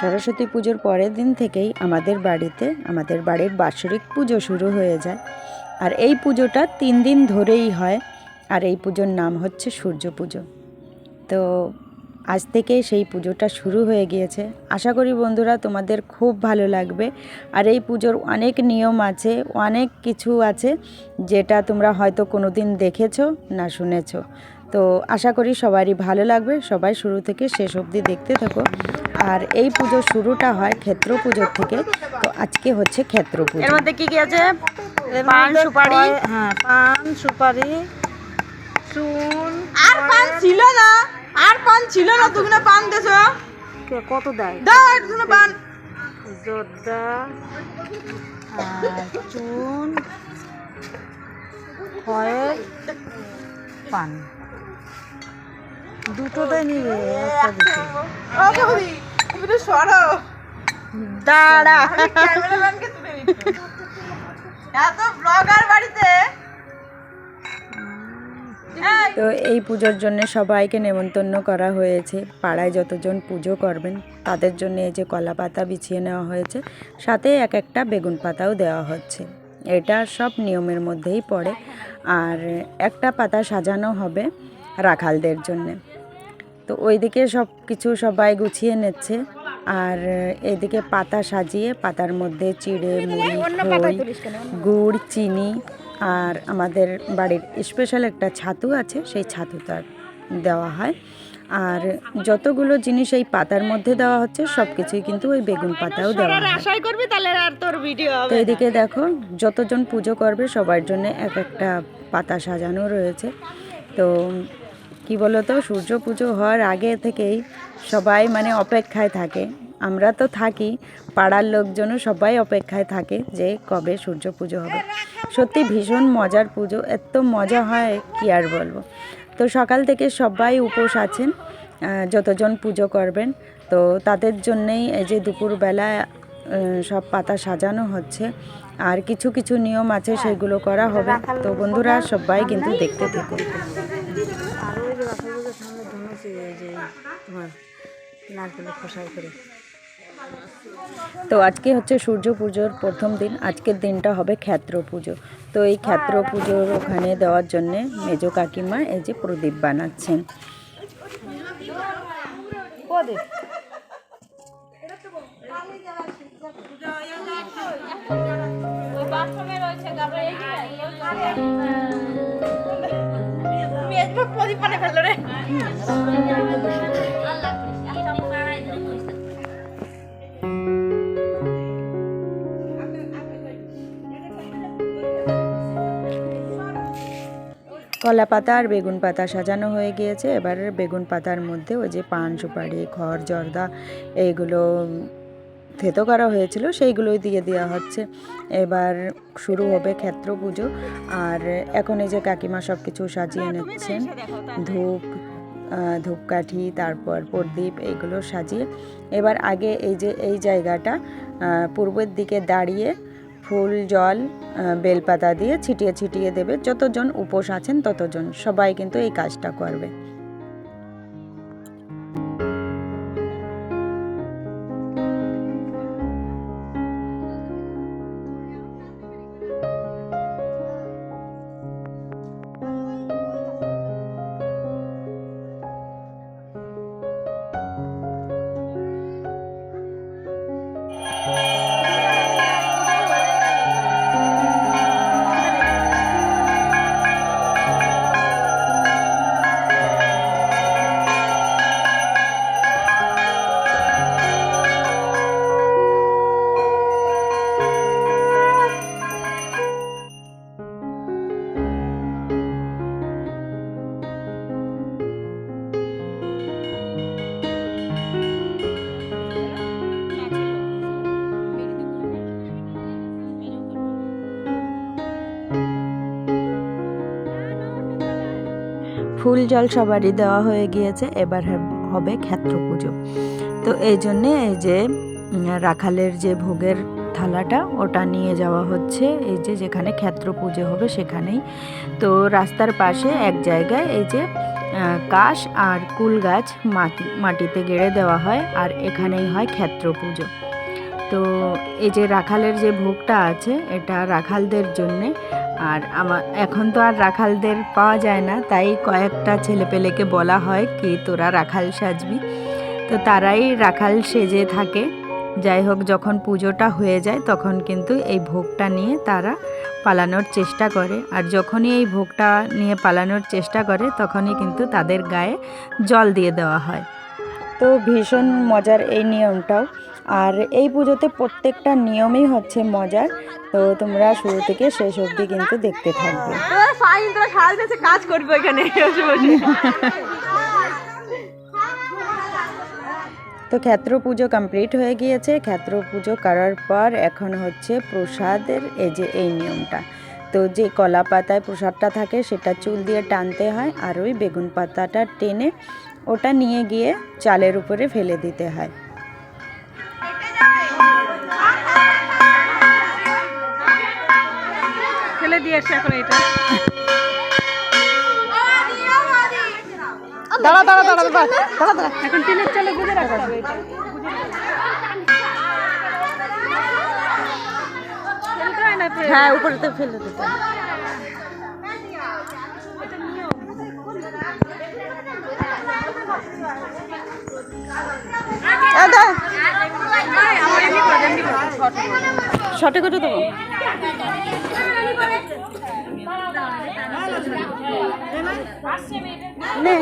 সরস্বতী পুজোর পরের দিন থেকেই আমাদের বাড়িতে, আমাদের বাড়ির বাৎসরিক পুজো শুরু হয়ে যায়। আর এই পুজোটা তিন দিন ধরেই হয়, আর এই পুজোর নাম হচ্ছে সূর্য পুজো। তো আজ থেকে সেই পুজোটা শুরু হয়ে গিয়েছে। আশা করি বন্ধুরা তোমাদের খুব ভালো লাগবে। আর এই পুজোর অনেক নিয়ম আছে, অনেক কিছু আছে, যেটা তোমরা হয়তো কোনো দিন দেখেছ, না শুনেছো। তো আশা করি সবারই ভালো লাগবে। সবাই শুরু থেকে শেষ অবধি দেখতে থাকো। আর এই পুজো শুরুটা হয় ক্ষেত্র পুজোর থেকে। তো আজকে হচ্ছে ক্ষেত্র পুজো। এর মধ্যে কি কি আছে? পান, সুপারি? হ্যাঁ পান সুপারি চুন আর পান। ছিল না। আর পান ছিল না তুমি না পান দেছো কে- কত দেয়? দাও একটু পান। জর্দা আর চুন খয়ের পান। দুটো দেয় নিবে একটা দিতে। তুমি তো সরো। দাঁড়া। ক্যামেরাম্যানকে তুলে নিচ্ছি এত ব্লগার বাড়িতে। তো এই পুজোর জন্য সবাইকে নেমন্তন্ন করা হয়েছে। পাড়ায় যতজন পুজো করবেন তাদের জন্য এই যে কলা পাতা বিছিয়ে নেওয়া হয়েছে সাথে এক একটা বেগুন পাতাও দেওয়া হচ্ছে। এটা সব নিয়মের মধ্যেই পড়ে। আর একটা পাতা সাজানো হবে রাখালদের জন্যে। তো ওইদিকে সব কিছু সবাই গুছিয়ে নিচ্ছে। আর এদিকে পাতা সাজিয়ে পাতার মধ্যে চিড়ে মুড়ি খই গুড় চিনি আর আমাদের বাড়ির স্পেশাল একটা ছাতু আছে সেই ছাতুটা দেওয়া হয়। আর যতগুলো জিনিস এই পাতার মধ্যে দেওয়া হচ্ছে সব কিছুই কিন্তু ওই বেগুন পাতাও দেওয়া হয়। করবি তাহলে আর তোর ভিডিও তো এদিকে দেখো যতজন পুজো করবে সবার জন্য এক একটা পাতা সাজানো রয়েছে। তো কি বলতো সূর্য পুজো হওয়ার আগে থেকেই সবাই মানে অপেক্ষায় থাকে। আমরা তো থাকি, পাড়ার লোকজনও সবাই অপেক্ষায় থাকে যে কবে সূর্য পুজো হবে। সত্যি ভীষণ মজার পুজো, এত মজা হয় কি আর বলব। তো সকাল থেকে সবাই উপোস আছেন যতজন পুজো করবেন। তো তাদের জন্যেই এই যে দুপুরবেলা সব পাতা সাজানো হচ্ছে, আর কিছু কিছু নিয়ম আছে সেগুলো করা হবে। তো বন্ধুরা, সবাই কিন্তু দেখতে থাকুন। ওই যে রাখালদের সামনে ধনুছি যে তোমার নারকেলের খোসাই করে। তো আজকে হচ্ছে সূর্য পুজোর প্রথম দিন আজকের দিনটা হবে ক্ষেত্র পুজো। তো এই ক্ষেত্র পুজোর ওখানে দেওয়ার জন্যে মেজো কাকিমা এই যে প্রদীপ বানাচ্ছেন। প্রদীপ? পানে রে। কলা পাতা আর বেগুন পাতা সাজানো হয়ে গিয়েছে। এবার বেগুন পাতার মধ্যে ওই যে পান, সুপারি, খড়, জর্দা, এইগুলো থেতো করা হয়েছিল সেইগুলোই দিয়ে দেওয়া হচ্ছে। এবার শুরু হবে ক্ষেত্র পুজো। আর এখন এই যে কাকিমা সব কিছু সাজিয়ে নিচ্ছেন। ধূপ ধূপকাঠি তারপর প্রদীপ এইগুলো সাজিয়ে। এবার আগে এই যে এই জায়গাটা পূর্বের দিকে দাঁড়িয়ে ফুল জল বেলপাতা দিয়ে ছিটিয়ে ছিটিয়ে দেবে। যতজন উপোস আছেন ততজন। সবাই কিন্তু এই কাজটা করবে। ফুল জল সবারই দেওয়া হয়ে গিয়েছে, এবার হবে ক্ষেত্র পুজো। তো এই জন্যে এই যে রাখালের যে ভোগের থালাটা, ওটা নিয়ে যাওয়া হচ্ছে। এই যে যেখানে ক্ষেত্র পুজো হবে সেখানেই। তো রাস্তার পাশে এক জায়গায় এই যে কাশ আর কুল গাছ মাটি, মাটিতে গেড়ে দেওয়া হয়, আর এখানেই হয় ক্ষেত্র পুজো। তো এই যে রাখালের যে ভোগটা আছে, এটা রাখালদের জন্যে আর আমার, এখন তো আর রাখালদের পাওয়া যায় না, তাই কয়েকটা ছেলেপেলেকে বলা হয় কি তোরা রাখাল সাজবি। তো তারাই রাখাল সেজে থাকে। যাই হোক, যখন পুজোটা হয়ে যায়, তখন কিন্তু এই ভোগটা নিয়ে তারা পালানোর চেষ্টা করে। আর যখনই এই ভোগটা নিয়ে পালানোর চেষ্টা করে, তখনই কিন্তু তাদের গায়ে জল দিয়ে দেওয়া হয়। তো ভীষণ মজার এই নিয়মটাও। আর এই পুজোতে প্রত্যেকটা নিয়মই হচ্ছে মজার। তো তোমরা শুরু থেকে শেষ অবধি কিন্তু দেখতে থাকবে। কাজ করবে বসে তো ক্ষেত্র পুজো কমপ্লিট হয়ে গিয়েছে। ক্ষেত্র পুজো করার পর এখন হচ্ছে প্রসাদের এই যে এই নিয়মটা। তো যে কলা পাতায় প্রসাদটা থাকে সেটা চুল দিয়ে টানতে হয় আর ওই বেগুন পাতাটা টেনে ওটা নিয়ে গিয়ে চালের উপরে ফেলে দিতে হয়। দিয়ে এখন এটা দাঁড়া দাঁড়া দাঁড়া দাঁড়া দাঁড়া দাঁড়া এখন টিনের চালে গুজে রাখতে হবে এটা ফেলতে হয় হ্যাঁ উপরে তো ফেলে দিতে হয়। এ দে। শর্টে করে দেবো নে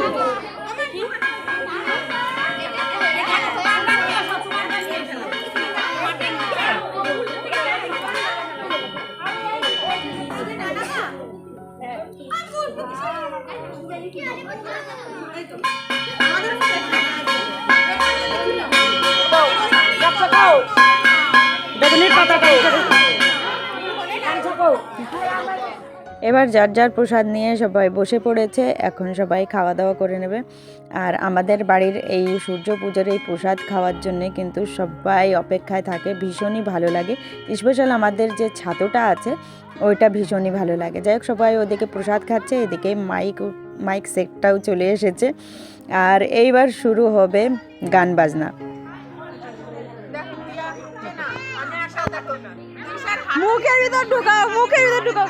বেগুনের এবার যার যার প্রসাদ নিয়ে সবাই বসে পড়েছে, এখন সবাই খাওয়া দাওয়া করে নেবে। আর আমাদের বাড়ির এই সূর্য পুজোর এই প্রসাদ খাওয়ার জন্য কিন্তু সবাই অপেক্ষায় থাকে, ভীষণই ভালো লাগে। স্পেশাল আমাদের যে ছাতুটা আছে, ওইটা ভীষণই ভালো লাগে। যাই হোক, সবাই ওদিকে প্রসাদ খাচ্ছে, এদিকে মাইক মাইক সেটটাও চলে এসেছে। আর এইবার শুরু হবে গান বাজনা। মুখের ভিতর ঢুকাও, মুখের ভিতর ঢুকাও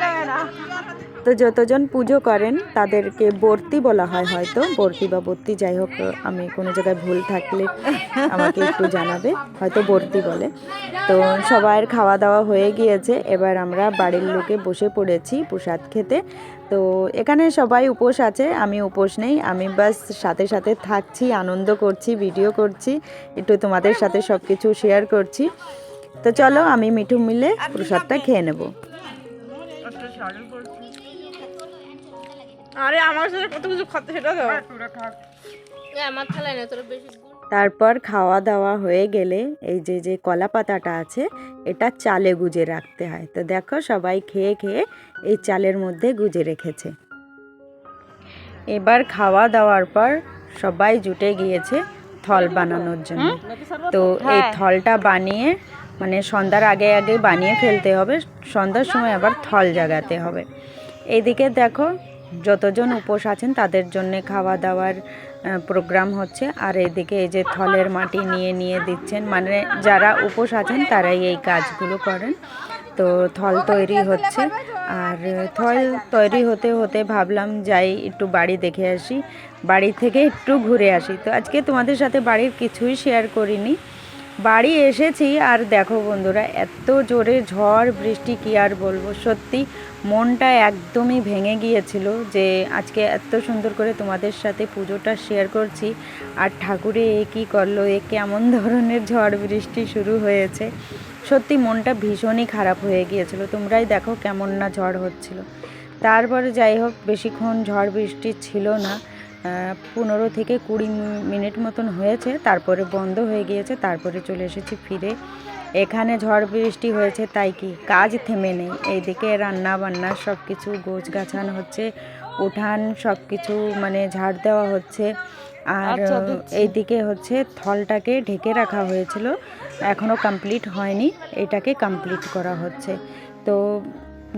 তো যতজন পুজো করেন, তাদেরকে বর্তি বলা হয় হয়তো। বর্তি বা বর্তি, যাই হোক, আমি কোনো জায়গায় ভুল থাকলে আমাকে একটু জানাবে, হয়তো বর্তি বলে। তো সবার খাওয়া দাওয়া হয়ে গিয়েছে। এবার আমরা বাড়ির লোকে বসে পড়েছি প্রসাদ খেতে। তো এখানে সবাই উপোস আছে, আমি উপোস নেই। আমি বাস সাথে সাথে থাকছি, আনন্দ করছি, ভিডিও করছি, একটু তোমাদের সাথে সব কিছু শেয়ার করছি। তো চলো আমি মিঠু মিলে প্রসাদটা খেয়ে নেব। আরে আমার সাথে কত কিছু খাতে সেটা দাও। তারপর খাওয়া দাওয়া হয়ে গেলে এই যে যে কলা পাতাটা আছে এটা চালে গুজে রাখতে হয়। তো দেখো সবাই খেয়ে খেয়ে এই চালের মধ্যে গুজে রেখেছে। এবার খাওয়া দাওয়ার পর সবাই জুটে গিয়েছে থল বানানোর জন্য। তো এই থলটা বানিয়ে মানে সন্ধ্যার আগে আগে বানিয়ে ফেলতে হবে, সন্ধ্যার সময় আবার থল জাগাতে হবে। এইদিকে দেখো, যতজন উপোস আছেন তাদের জন্য খাওয়া দাওয়ার প্রোগ্রাম হচ্ছে। আর এদিকে এই যে থলের মাটি নিয়ে নিয়ে দিচ্ছেন মানে যারা উপোস আছেন তারাই এই কাজগুলো করেন। তো থল তৈরি হচ্ছে। আর থল তৈরি হতে হতে ভাবলাম যাই একটু বাড়ি দেখে আসি, বাড়ি থেকে একটু ঘুরে আসি। তো আজকে তোমাদের সাথে বাড়ির কিছুই শেয়ার করিনি। বাড়ি এসেছি আর দেখো বন্ধুরা, এত জোরে ঝড়, বৃষ্টি কি আর বলব? সত্যি মনটা একদমই ভেঙে গিয়েছিল যে আজকে এত সুন্দর করে তোমাদের সাথে পুজোটা শেয়ার করছি। আর ঠাকুরে এ কী করল? এ কেমন ধরনের ঝড়, বৃষ্টি শুরু হয়েছে? সত্যি মনটা ভীষণই খারাপ হয়ে গিয়েছিল। তোমরাই দেখো কেমন না ঝড় হচ্ছিল। তারপরে যাই হোক, বেশিক্ষণ ঝড়, বৃষ্টি ছিল না। পনেরো থেকে কুড়ি মিনিট মতন হয়েছে তারপরে বন্ধ হয়ে গিয়েছে তারপরে চলে এসেছি ফিরে। এখানে ঝড় বৃষ্টি হয়েছে তাই কি কাজ থেমে নেই। এইদিকে রান্না বান্না সব কিছু গোছ গাছানো হচ্ছে উঠান সব কিছু মানে ঝাড় দেওয়া হচ্ছে। আর এইদিকে হচ্ছে থলটাকে ঢেকে রাখা হয়েছিল এখনও কমপ্লিট হয়নি এটাকে কমপ্লিট করা হচ্ছে। তো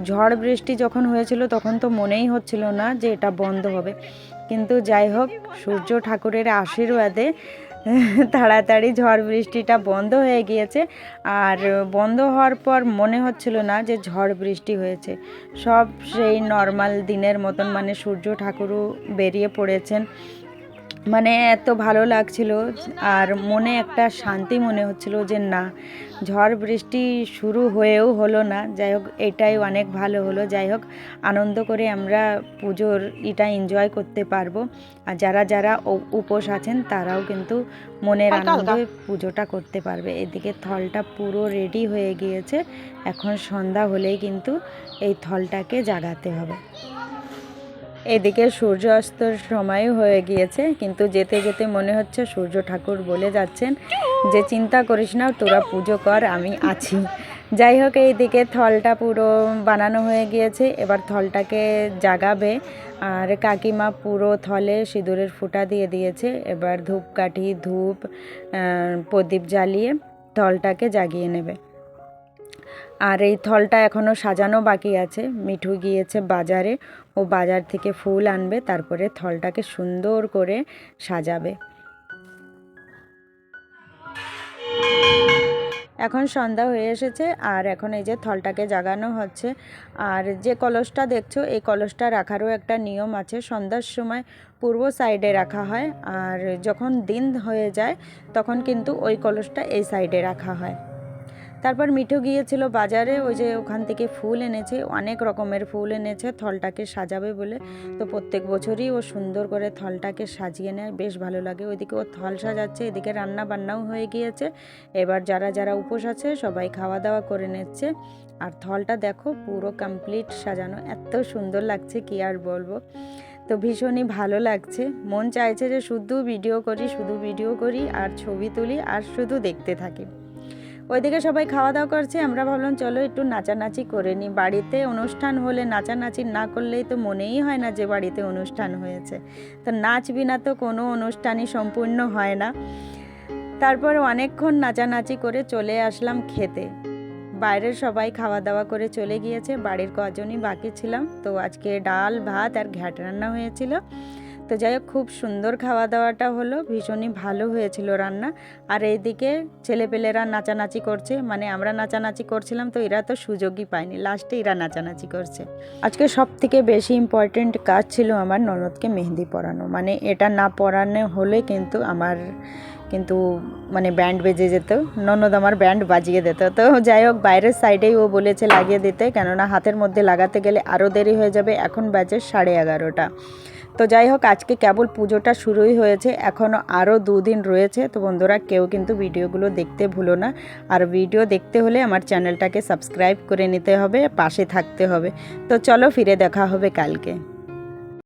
ঝড় বৃষ্টি যখন হয়েছিল, তখন তো মনেই হচ্ছিল না যে এটা বন্ধ হবে। কিন্তু যাই হোক, সূর্য ঠাকুরের আশীর্বাদে তাড়াতাড়ি ঝড় বৃষ্টিটা বন্ধ হয়ে গিয়েছে। আর বন্ধ হওয়ার পর মনে হচ্ছিল না যে ঝড় বৃষ্টি হয়েছে। সব সেই নর্মাল দিনের মতন মানে সূর্য ঠাকুরও বেরিয়ে পড়েছেন। মানে এত ভালো লাগছিল আর মনে একটা শান্তি মনে হচ্ছিল যে না ঝড় বৃষ্টি শুরু হয়েও হলো না। যাই হোক এটাই অনেক ভালো হলো। যাই হোক আনন্দ করে আমরা পুজোর এটা এনজয় করতে পারব। আর যারা যারা উপোস আছেন তারাও কিন্তু মনের আনন্দে পুজোটা করতে পারবে। এদিকে থলটা পুরো রেডি হয়ে গিয়েছে। এখন সন্ধ্যা হলেই কিন্তু এই থলটাকে জাগাতে হবে। এদিকে সূর্য অস্তর সময় হয়ে গিয়েছে, কিন্তু যেতে যেতে মনে হচ্ছে সূর্য ঠাকুর বলে যাচ্ছেন যে, চিন্তা করিস না, তোরা পুজো কর, আমি আছি। যাই হোক, এইদিকে থলটা পুরো বানানো হয়ে গিয়েছে, এবার থলটাকে জাগাবে, আর কাকিমা পুরো থলে সিঁদুরের ফুটা দিয়ে দিয়েছে, এবার ধূপকাঠি, ধূপ প্রদীপ জ্বালিয়ে থলটাকে জাগিয়ে নেবে। আর এই থলটা এখনও সাজানো বাকি আছে। মিঠু গিয়েছে বাজারে। ও বাজার থেকে ফুল আনবে, তারপরে থলটাকে সুন্দর করে সাজাবে। এখন সন্ধ্যা হয়ে এসেছে আর এখন এই যে থলটাকে জাগানো হচ্ছে। আর যে কলসটা দেখছ, এই কলসটা রাখারও একটা নিয়ম আছে। সন্ধ্যার সময় পূর্ব সাইডে রাখা হয়। আর যখন দিন হয়ে যায়, তখন কিন্তু ওই কলসটা এই সাইডে রাখা হয়। তারপর মিঠু গিয়েছিল বাজারে, ওই যে ওখান থেকে ফুল এনেছে, অনেক রকমের ফুল এনেছে, থলটাকে সাজাবে বলে। তো প্রত্যেক বছরই ও সুন্দর করে থলটাকে সাজিয়ে নেয়, বেশ ভালো লাগে। ওইদিকে ও থল সাজাচ্ছে, এদিকে রান্না বান্নাও হয়ে গিয়েছে। এবার যারা যারা উপোস আছে, সবাই খাওয়া দাওয়া করে নিচ্ছে। আর থলটা দেখো, পুরো কমপ্লিট সাজানো। এত সুন্দর লাগছে, কি আর বলব। তো ভীষণই ভালো লাগছে। মন চাইছে যে শুধু ভিডিও করি, শুধু ভিডিও করি, আর ছবি তুলি, আর শুধু দেখতে থাকি। ওইদিকে সবাই খাওয়া দাওয়া করছে, আমরা ভাবলাম চলো একটু নাচানাচি করে নিই। বাড়িতে অনুষ্ঠান হলে নাচানাচি না করলেই তো মনেই হয় না যে বাড়িতে অনুষ্ঠান হয়েছে। তো নাচ বিনা তো কোনো অনুষ্ঠানই সম্পূর্ণ হয় না। তারপর অনেকক্ষণ নাচানাচি করে চলে আসলাম খেতে। বাইরের সবাই খাওয়া দাওয়া করে চলে গিয়েছে, বাড়ির কজনই বাকি ছিলাম। তো আজকে ডাল, ভাত আর ঘ্যাট রান্না হয়েছিল। তো যাই হোক, খুব সুন্দর খাওয়া দাওয়াটা হলো। ভীষণই ভালো হয়েছিল রান্না। আর এইদিকে ছেলেপেলেরা নাচানাচি করছে। মানে আমরা নাচানাচি করছিলাম তো এরা তো সুযোগই পায়নি। লাস্টে এরা নাচানাচি করছে। আজকে সব থেকে বেশি ইম্পর্টেন্ট কাজ ছিল আমার ননদকে মেহেন্দি পরানো। মানে এটা না পরানো হলে কিন্তু আমার কিন্তু মানে ব্যান্ড বেজে যেত। ননদ আমার ব্যান্ড বাজিয়ে দিত। তো যাই হোক, বাইরের সাইডেই ও বলেছে লাগিয়ে দিতে। কেননা হাতের মধ্যে লাগাতে গেলে আরও দেরি হয়ে যাবে। এখন বাজে সাড়ে এগারোটা। তো যাই হোক, আজকে কেবল পুজোটা শুরুই হয়েছে এখনও আরও দুদিন রয়েছে। তো বন্ধুরা, কেউ কিন্তু ভিডিওগুলো দেখতে ভুলো না। আর ভিডিও দেখতে হলে আমার চ্যানেলটাকে সাবস্ক্রাইব করে নিতে হবে, পাশে থাকতে হবে। তো চলো ফিরে দেখা হবে কালকে।